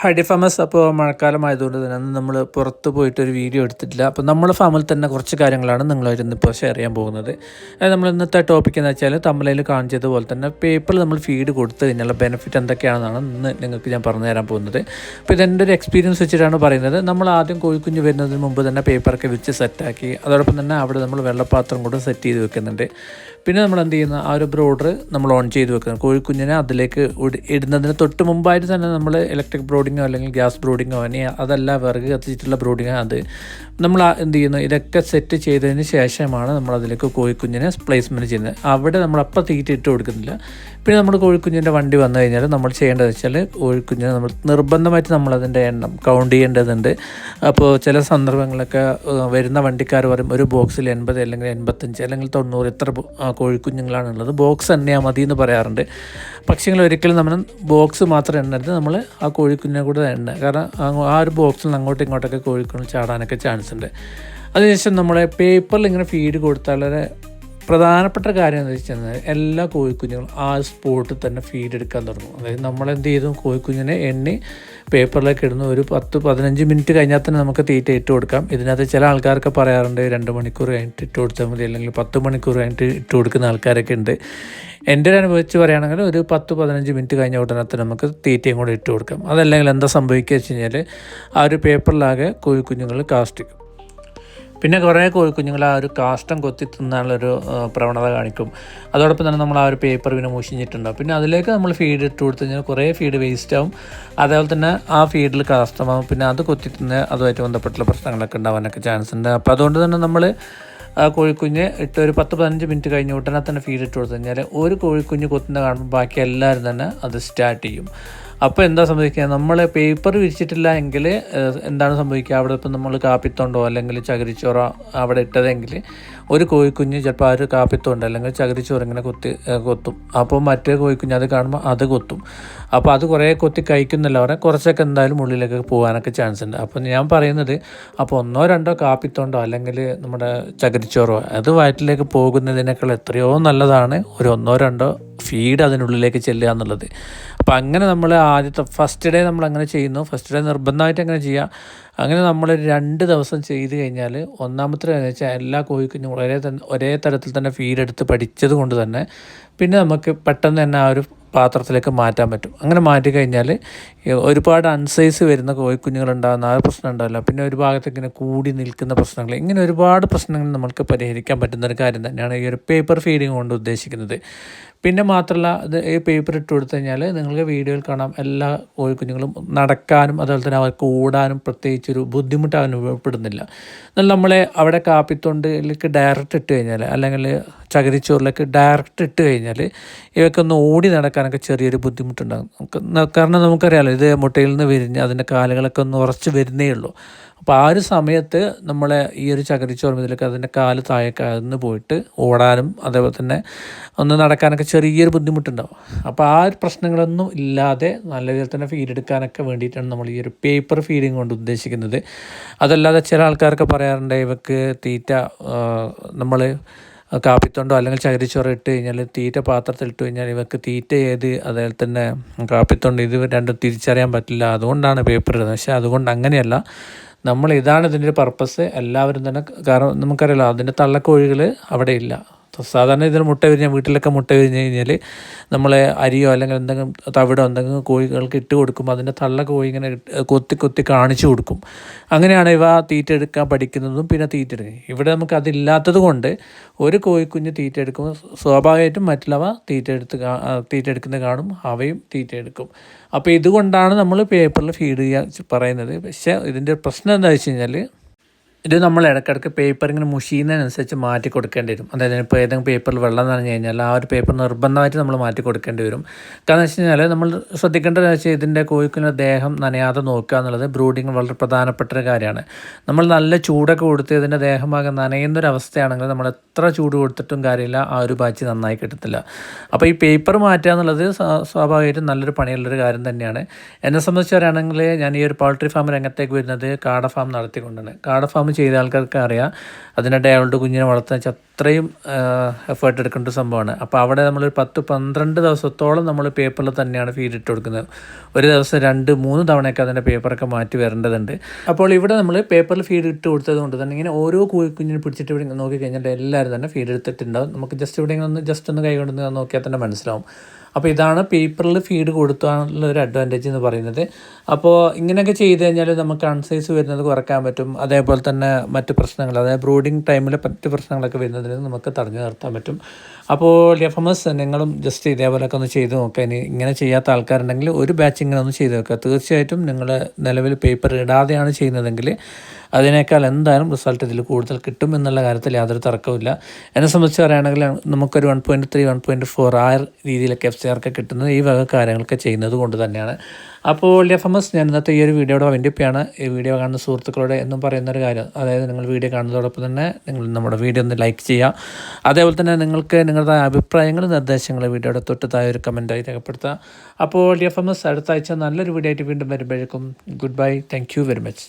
ഹൈഡി famous അപ്പോൾ മഴക്കാലം ആയതുകൊണ്ട് തന്നെ നമ്മൾ പുറത്ത് പോയിട്ട് ഒരു വീഡിയോ എടുത്തിട്ടില്ല. അപ്പോൾ നമ്മൾ ഫാമിൽ തന്നെ കുറച്ച് കാര്യങ്ങളാണ് നിങ്ങളായിട്ട് ഇന്നിപ്പോൾ ഷെയർ ചെയ്യാൻ പോകുന്നത്. നമ്മൾ ഇന്നത്തെ ടോപ്പിക് എന്ന് വെച്ചാൽ തമിഴിൽ കാണിച്ചതുപോലെ തന്നെ പേപ്പറിൽ നമ്മൾ ഫീഡ് കൊടുത്ത് കഴിഞ്ഞാൽ ബെനിഫിറ്റ് എന്തൊക്കെയാണെന്നാണ് ഇന്ന് നിങ്ങൾക്ക് ഞാൻ പറഞ്ഞു തരാൻ പോകുന്നത്. അപ്പോൾ ഇതെന്റെ ഒരു എക്സ്പീരിയൻസ് വെച്ചിട്ടാണ് പറയുന്നത്. നമ്മൾ ആദ്യം കോഴിക്കുഞ്ഞ് വരുന്നതിന് മുമ്പ് തന്നെ പേപ്പറൊക്കെ വെച്ച് സെറ്റാക്കി അതോടൊപ്പം തന്നെ അവിടെ നമ്മൾ വെള്ളപ്പാത്രം കൂടെ സെറ്റ് ചെയ്ത് വെക്കുന്നുണ്ട്. പിന്നെ നമ്മൾ എന്ത് ചെയ്യുന്ന? ആ ഒരു ബ്രോഡർ നമ്മൾ ഓൺ ചെയ്ത് വെക്കുന്നത് കോഴിക്കുഞ്ഞിനെ അതിലേക്ക് ഇടുന്നതിന് തൊട്ട് മുമ്പായിട്ട് തന്നെ നമ്മൾ ഇലക്ട്രിക് ബ്രോഡിങ്ങോ അല്ലെങ്കിൽ ഗ്യാസ് ബ്രോഡിങ്ങോ ഇനി അതല്ല വിറക് കത്തിച്ചിട്ടുള്ള ബ്രോഡിങ്ങോ അത്. നമ്മൾ എന്ത് ചെയ്യുന്നു? ഇതൊക്കെ സെറ്റ് ചെയ്തതിന് ശേഷമാണ് നമ്മൾ അതിലേക്ക് കോഴിക്കുഞ്ഞിനെ പ്ലേസ്മെന്റ് ചെയ്യുന്നത്. അവിടെ നമ്മൾ അപ്പം തീറ്റ ഇട്ട് കൊടുക്കുന്നില്ല. പിന്നെ നമ്മൾ കോഴിക്കുഞ്ഞിന്റെ വണ്ടി വന്നു കഴിഞ്ഞാൽ നമ്മൾ ചെയ്യേണ്ടത് വെച്ചാൽ കോഴിക്കുഞ്ഞിനെ നമ്മൾ നിർബന്ധമായിട്ട് നമ്മളതിന്റെ എണ്ണം കൗണ്ട് ചെയ്യേണ്ടതുണ്ട്. അപ്പോൾ ചില സന്ദർഭങ്ങളൊക്കെ വരുന്ന വണ്ടിക്കാർ പറയും ഒരു ബോക്സിൽ എൺപത് അല്ലെങ്കിൽ എൺപത്തഞ്ച് അല്ലെങ്കിൽ തൊണ്ണൂറ് ആ, കോഴിക്കുഞ്ഞുങ്ങളാണുള്ളത്. ബോക്സ് തന്നെയാ മതി എന്ന് പറയാറുണ്ട്. പക്ഷികൾ ഒരിക്കലും നമ്മൾ ബോക്സ് മാത്രം എണ്ണരുത്. നമ്മൾ ആ കോഴിക്കുഞ്ഞിനെ കൂടെ എണ്ണ. കാരണം ആ- ഒരു ബോക്സിൽ നിന്ന് അങ്ങോട്ടും ഇങ്ങോട്ടൊക്കെ കോഴിക്കുഞ്ഞ് ചാടാനൊക്കെ ചാൻസ് ഉണ്ട് അതിനുശേഷം നമ്മളെ പേപ്പറിൽ ഇങ്ങനെ ഫീഡ് കൊടുത്താൽ പ്രധാനപ്പെട്ട കാര്യം എന്താ വെച്ചാൽ എല്ലാ കോഴിക്കുഞ്ഞുങ്ങളും ആ സ്പോട്ടിൽ തന്നെ ഫീഡ് എടുക്കാൻ തുടങ്ങും. അതായത് നമ്മൾ എന്ത് ചെയ്തു കോഴിക്കുഞ്ഞിനെ എണ്ണി പേപ്പറിലേക്ക് ഇടുന്ന. ഒരു പത്ത് പതിനഞ്ച് മിനിറ്റ് കഴിഞ്ഞാൽ തന്നെ നമുക്ക് തീറ്റ ഇട്ട് കൊടുക്കാം. ഇതിനകത്ത് ചില ആൾക്കാരൊക്കെ പറയാറുണ്ട് രണ്ട് മണിക്കൂർ കഴിഞ്ഞിട്ട് ഇട്ട് കൊടുത്താൽ മതി. അല്ലെങ്കിൽ പത്ത് മണിക്കൂർ കഴിഞ്ഞിട്ട് ഇട്ട് കൊടുക്കുന്ന ആൾക്കാരൊക്കെ ഉണ്ട്. എന്റെ ഒരു അനുഭവിച്ച് പറയുകയാണെങ്കിൽ ഒരു പത്ത് പതിനഞ്ച് മിനിറ്റ് കഴിഞ്ഞ ഉടനെ തന്നെ നമുക്ക് തീറ്റയും കൂടെ ഇട്ട് കൊടുക്കാം. അതല്ലെങ്കിൽ എന്താ സംഭവിക്കുക വെച്ച് കഴിഞ്ഞാൽ ആ ഒരു പേപ്പറിലാകെ കോഴിക്കുഞ്ഞുങ്ങൾ കാസ്റ്റിക്കും പിന്നെ കുറേ കോഴിക്കുഞ്ഞുങ്ങൾ ആ ഒരു കാഷ്ടം കൊത്തി തിന്നാനുള്ളൊരു പ്രവണത കാണിക്കും. അതോടൊപ്പം തന്നെ നമ്മൾ ആ ഒരു പേപ്പർ പിന്നെ മുഷിഞ്ഞിട്ടുണ്ടാവും. പിന്നെ അതിലേക്ക് നമ്മൾ ഫീഡ് ഇട്ട് കൊടുത്തു കഴിഞ്ഞാൽ കുറേ ഫീഡ് വേസ്റ്റ് ആവും. അതേപോലെ തന്നെ ആ ഫീഡിൽ കാഷ്ടമാവും പിന്നെ അത് കൊത്തി തിന്ന് അതുമായിട്ട് ബന്ധപ്പെട്ടുള്ള പ്രശ്നങ്ങളൊക്കെ ഉണ്ടാവാനൊക്കെ ചാൻസ് ഉണ്ട്. അപ്പോൾ അതുകൊണ്ട് തന്നെ നമ്മൾ ആ കോഴിക്കുഞ്ഞ് ഇട്ട് ഒരു പത്ത് പതിനഞ്ച് മിനിറ്റ് കഴിഞ്ഞ് ഉടനെ തന്നെ ഫീഡ് ഇട്ട് കൊടുത്തു കഴിഞ്ഞാൽ ഒരു കോഴിക്കുഞ്ഞ് കൊത്തുന്ന കാണുമ്പോൾ ബാക്കി എല്ലാവരും തന്നെ അത് സ്റ്റാർട്ട് ചെയ്യും. അപ്പോൾ എന്താ സംഭവിക്കുക? നമ്മൾ പേപ്പർ വിരിച്ചിട്ടില്ല എങ്കിൽ എന്താണ് സംഭവിക്കുക? അവിടെ ഇപ്പം നമ്മൾ കാപ്പിത്തോണ്ടോ അല്ലെങ്കിൽ ചകിരിച്ചോറോ അവിടെ ഇട്ടതെങ്കിൽ ഒരു കോഴിക്കുഞ്ഞ് ചിലപ്പോൾ ആ ഒരു കാപ്പിത്തോണ്ട് അല്ലെങ്കിൽ ചകിരിച്ചോറ് ഇങ്ങനെ കൊത്തി കൊത്തും. അപ്പോൾ മറ്റേ കോഴിക്കുഞ്ഞ് അത് കാണുമ്പോൾ അത് കൊത്തും. അപ്പോൾ അത് കുറേ കൊത്തി കഴിക്കുന്നില്ല. പറഞ്ഞാൽ കുറച്ചൊക്കെ എന്തായാലും ഉള്ളിലേക്ക് പോകാനൊക്കെ ചാൻസ് ഉണ്ട്. അപ്പോൾ ഞാൻ പറയുന്നത് അപ്പോൾ ഒന്നോ രണ്ടോ കാപ്പിത്തോണ്ടോ അല്ലെങ്കിൽ നമ്മുടെ ചകിരിച്ചോറോ അത് വയറ്റിലേക്ക് പോകുന്നതിനേക്കാൾ എത്രയോ നല്ലതാണ് ഒരു ഒന്നോ രണ്ടോ ഫീഡ് അതിനുള്ളിലേക്ക് ചെല്ലുക എന്നുള്ളത്. അപ്പോൾ അങ്ങനെ നമ്മൾ ആദ്യത്തെ ഫസ്റ്റ് ഡേ നമ്മൾ അങ്ങനെ ചെയ്യുന്നു. ഫസ്റ്റ് ഡേ നിർബന്ധമായിട്ട് അങ്ങനെ ചെയ്യുക അങ്ങനെ നമ്മൾ രണ്ട് ദിവസം ചെയ്ത് കഴിഞ്ഞാൽ ഒന്നാമത്തെ എന്ന് വെച്ചാൽ എല്ലാ കോഴിക്കുഞ്ഞും ഒരേ തന്നെ ഒരേ തരത്തിൽ തന്നെ ഫീഡ് എടുത്ത് പഠിച്ചത് കൊണ്ട് തന്നെ പിന്നെ നമുക്ക് പെട്ടെന്ന് തന്നെ ആ ഒരു പാത്രത്തിലേക്ക് മാറ്റാൻ പറ്റും. അങ്ങനെ മാറ്റി കഴിഞ്ഞാൽ ഒരുപാട് അൺസൈസ് വരുന്ന കോഴിക്കുഞ്ഞുങ്ങളുണ്ടാകുന്ന ആ പ്രശ്നം ഉണ്ടാവില്ല പിന്നെ ഒരു ഭാഗത്ത് ഇങ്ങനെ കൂടി നിൽക്കുന്ന പ്രശ്നങ്ങൾ ഇങ്ങനെ ഒരുപാട് പ്രശ്നങ്ങൾ നമുക്ക് പരിഹരിക്കാൻ പറ്റുന്ന ഒരു കാര്യം തന്നെയാണ് ഈ ഒരു പേപ്പർ ഫീഡിങ് കൊണ്ട് ഉദ്ദേശിക്കുന്നത്. പിന്നെ മാത്രമല്ല ഇത് ഈ പേപ്പർ ഇട്ട് കൊടുത്തു കഴിഞ്ഞാൽ നിങ്ങൾക്ക് വീഡിയോയിൽ കാണാം എല്ലാ കോഴിക്കുഞ്ഞുങ്ങളും നടക്കാനും അതുപോലെ തന്നെ അവർക്ക് ഓടാനും പ്രത്യേകിച്ചൊരു ബുദ്ധിമുട്ട് അനുഭവപ്പെടുന്നില്ല എന്നാൽ നമ്മളെ അവിടെ കാപ്പിത്തൊണ്ടിലേക്ക് ഡയറക്റ്റ് ഇട്ട് കഴിഞ്ഞാൽ അല്ലെങ്കിൽ ചകിരിച്ചോറിലേക്ക് ഡയറക്റ്റ് ഇട്ട് കഴിഞ്ഞാൽ ഇവയ്ക്കൊന്ന് ഓടി നടക്കാനൊക്കെ ചെറിയൊരു ബുദ്ധിമുട്ടുണ്ടാകും. കാരണം നമുക്കറിയാമല്ലോ ഇത് മുട്ടയിൽ നിന്ന് വിരിഞ്ഞ് അതിന്റെ കാലുകളൊക്കെ ഒന്ന് ഉറച്ച് വരുന്നേ ഉള്ളൂ. അപ്പോൾ ആ ഒരു സമയത്ത് നമ്മളെ ഈ ഒരു ചകിരിച്ചോറ് ഇതിലേക്ക് അതിന്റെ കാൽ താഴേക്ക് അകന്ന് പോയിട്ട് ഓടാനും അതേപോലെ തന്നെ ഒന്ന് നടക്കാനൊക്കെ ചെറിയൊരു ബുദ്ധിമുട്ടുണ്ടാവും. അപ്പോൾ ആ ഒരു പ്രശ്നങ്ങളൊന്നും ഇല്ലാതെ നല്ല രീതിയിൽ തന്നെ ഫീഡ് എടുക്കാനൊക്കെ വേണ്ടിയിട്ടാണ് നമ്മൾ ഈ ഒരു പേപ്പർ ഫീഡിങ് കൊണ്ട് ഉദ്ദേശിക്കുന്നത്. അതല്ലാതെ ചില ആൾക്കാരൊക്കെ പറയാറുണ്ട് ഇവക്ക് തീറ്റ നമ്മൾ കാപ്പിത്തൊണ്ടോ അല്ലെങ്കിൽ ചകിരിച്ചോറ് ഇട്ട് കഴിഞ്ഞാൽ തീറ്റ പാത്രത്തിൽ ഇട്ട് കഴിഞ്ഞാൽ ഇവർക്ക് തീറ്റ ഏത് അതേപോലെ തന്നെ കാപ്പിത്തൊണ്ട് ഇത് രണ്ടും തിരിച്ചറിയാൻ പറ്റില്ല. അതുകൊണ്ടാണ് പേപ്പർ ഇടുന്നത്. പക്ഷേ അതുകൊണ്ട് അങ്ങനെയല്ല. നമ്മൾ ഇതാണ് ഇതിന്റെ ഒരു പർപ്പസ് എല്ലാവരും തന്നെ കാരണം നമുക്കറിയാലോ അതിന്റെ തള്ളക്കോഴികൾ അവിടെ ഇല്ല. സാധാരണ ഇതിന് മുട്ട വിരിഞ്ഞ വീട്ടിലൊക്കെ മുട്ട വിരിഞ്ഞ് കഴിഞ്ഞാൽ നമ്മൾ അരിയോ അല്ലെങ്കിൽ എന്തെങ്കിലും തവിടോ എന്തെങ്കിലും കോഴികൾക്ക് ഇട്ട് കൊടുക്കുമ്പോൾ അതിന്റെ തള്ള കോഴി ഇങ്ങനെ കൊത്തി കൊത്തി കാണിച്ചു കൊടുക്കും. അങ്ങനെയാണ് ഇവ തീറ്റ എടുക്കാൻ പഠിക്കുന്നതും പിന്നെ തീറ്റ എടുക്കുന്നത് ഇവിടെ നമുക്ക് അതില്ലാത്തത് കൊണ്ട് ഒരു കോഴിക്കുഞ്ഞ് തീറ്റ സ്വാഭാവികമായിട്ടും മറ്റുള്ളവ തീറ്റ എടുത്ത് തീറ്റ കാണും അവയും തീറ്റ എടുക്കും. അപ്പോൾ ഇതുകൊണ്ടാണ് നമ്മൾ പേപ്പറിൽ ഫീഡ് ചെയ്യാൻ പറയുന്നത്. പക്ഷേ ഇതിന്റെ പ്രശ്നം എന്താ വെച്ച് കഴിഞ്ഞാൽ ഇത് നമ്മൾ ഇടയ്ക്കിടയ്ക്ക് പേപ്പർ ഇങ്ങനെ മുഷിയുന്നതിനനുസരിച്ച് മാറ്റി കൊടുക്കേണ്ടി വരും. അതായത് ഇപ്പോൾ ഏതെങ്കിലും പേപ്പറിൽ വെള്ളം നനഞ്ഞു കഴിഞ്ഞാൽ ആ ഒരു പേപ്പർ നിർബന്ധമായിട്ട് നമ്മൾ മാറ്റി കൊടുക്കേണ്ടി വരും. കാരണം വെച്ച് കഴിഞ്ഞാൽ നമ്മൾ ശ്രദ്ധിക്കേണ്ടതെന്ന് വെച്ചാൽ ഇതിന്റെ കോഴിക്കുന്ന ദേഹം നനയാതെ നോക്കുക എന്നുള്ളത് ബ്രൂഡിങ് വളരെ പ്രധാനപ്പെട്ട ഒരു കാര്യമാണ്. നമ്മൾ നല്ല ചൂടൊക്കെ കൊടുത്ത് ഇതിന്റെ ദേഹമാകെ നനയുന്ന ഒരു അവസ്ഥയാണെങ്കിൽ നമ്മൾ എത്ര ചൂട് കൊടുത്തിട്ടും കാര്യമില്ല ആ ഒരു ബാച്ച് നന്നായി കിട്ടത്തില്ല. അപ്പോൾ ഈ പേപ്പർ മാറ്റുക എന്നുള്ളത് സ്വാ- സ്വാഭാവികമായിട്ടും നല്ലൊരു പണിയുള്ളൊരു കാര്യം തന്നെയാണ്. എന്നെ സംബന്ധിച്ച് പറയുകയാണെങ്കിൽ ഞാൻ ഈ ഒരു പൗൾട്രി ഫാം രംഗത്തേക്ക് വരുന്നത് കാട ഫാം നടത്തിക്കൊണ്ടാണ്. കാട ഫാം ചെയ്ത ആൾക്കാർക്ക് അറിയാം. അതിനിടെ അയാളുടെ കുഞ്ഞിനെ വളർത്താൻ വെച്ചാൽ അത്രയും എഫേർട്ട് എടുക്കേണ്ട സംഭവമാണ്. അപ്പോൾ അവിടെ നമ്മൾ പത്ത് പന്ത്രണ്ട് ദിവസത്തോളം നമ്മൾ പേപ്പറിൽ തന്നെയാണ് ഫീഡ് ഇട്ട് കൊടുക്കുന്നത്. ഒരു ദിവസം രണ്ട് മൂന്ന് തവണയൊക്കെ അതിന്റെ പേപ്പറൊക്കെ മാറ്റി വരേണ്ടതുണ്ട്. അപ്പോൾ ഇവിടെ നമ്മൾ പേപ്പറിൽ ഫീഡ് ഇട്ട് കൊടുത്തത് കൊണ്ട് തന്നെ ഇങ്ങനെ ഓരോ കുഞ്ഞിനെ പിടിച്ചിട്ട് ഇവിടെ നോക്കി കഴിഞ്ഞാൽ എല്ലാവരും തന്നെ ഫീഡ് എടുത്തിട്ടുണ്ടാവും. നമുക്ക് ജസ്റ്റ് ഇവിടെ ഒന്ന് ജസ്റ്റ് ഒന്ന് കൈകൊണ്ട് നോക്കിയാൽ തന്നെ മനസ്സിലാവും. അപ്പോൾ ഇതാണ് പേപ്പറിൽ ഫീഡ് കൊടുത്താനുള്ള ഒരു അഡ്വാന്റേജ് എന്ന് പറയുന്നത്. അപ്പോൾ ഇങ്ങനെയൊക്കെ ചെയ്ത് കഴിഞ്ഞാൽ നമുക്ക് അൺസൈസ് വരുന്നത് കുറയ്ക്കാൻ പറ്റും. അതേപോലെ തന്നെ മറ്റ് പ്രശ്നങ്ങൾ അതായത് ബ്രൂഡിങ് ടൈമിൽ മറ്റ് പ്രശ്നങ്ങളൊക്കെ വരുന്നതിന് നമുക്ക് തടഞ്ഞു നിർത്താൻ പറ്റും. അപ്പോൾ ലെഫമസ് നിങ്ങളും ജസ്റ്റ് ഇതേപോലെയൊക്കെ ഒന്ന് ചെയ്ത് നോക്കുക ഇനി ഇങ്ങനെ ചെയ്യാത്ത ആൾക്കാരുണ്ടെങ്കിൽ ഒരു ബാച്ച് ഇങ്ങനെ ഒന്ന് ചെയ്ത് നോക്കുക തീർച്ചയായിട്ടും നിങ്ങൾ നിലവിൽ പേപ്പർ ഇടാതെയാണ് ചെയ്യുന്നതെങ്കിൽ അതിനേക്കാൾ എന്തായാലും റിസൾട്ട് ഇതിൽ കൂടുതൽ കിട്ടും എന്നുള്ള കാര്യത്തിൽ യാതൊരു തർക്കവുമില്ല. എന്നെ സംബന്ധിച്ച് പറയുകയാണെങ്കിൽ നമുക്കൊരു one point three one point four ആ രീതിയിലൊക്കെ എഫ് സി ആർക്ക് കിട്ടുന്നത് ഈ വക കാര്യങ്ങളൊക്കെ ചെയ്യുന്നത് കൊണ്ട് തന്നെയാണ്. അപ്പോൾ എഫ് എം എസ് ഞാൻ ഇന്നത്തെ ഈ ഒരു വീഡിയോയുടെ വൈൻഡപ്പിയാണ് ഈ വീഡിയോ കാണുന്ന സുഹൃത്തുക്കളോട് എന്നും പറയുന്ന ഒരു കാര്യം. അതായത് നിങ്ങൾ വീഡിയോ കാണുന്നതോടൊപ്പം തന്നെ നിങ്ങൾ നമ്മുടെ വീഡിയോ ഒന്ന് ലൈക്ക് ചെയ്യുക. അതേപോലെ തന്നെ നിങ്ങൾക്ക് നിങ്ങളുടെ അഭിപ്രായങ്ങൾ നിർദ്ദേശങ്ങൾ വീഡിയോയുടെ തൊട്ട് താഴെ ഒരു കമന്റായി രേഖപ്പെടുത്തുക. അപ്പോൾ എഫ് എം എസ് അടുത്ത ആഴ്ച നല്ലൊരു വീഡിയോ ആയിട്ട് വീണ്ടും വരുമ്പോഴേക്കും good bye thank very much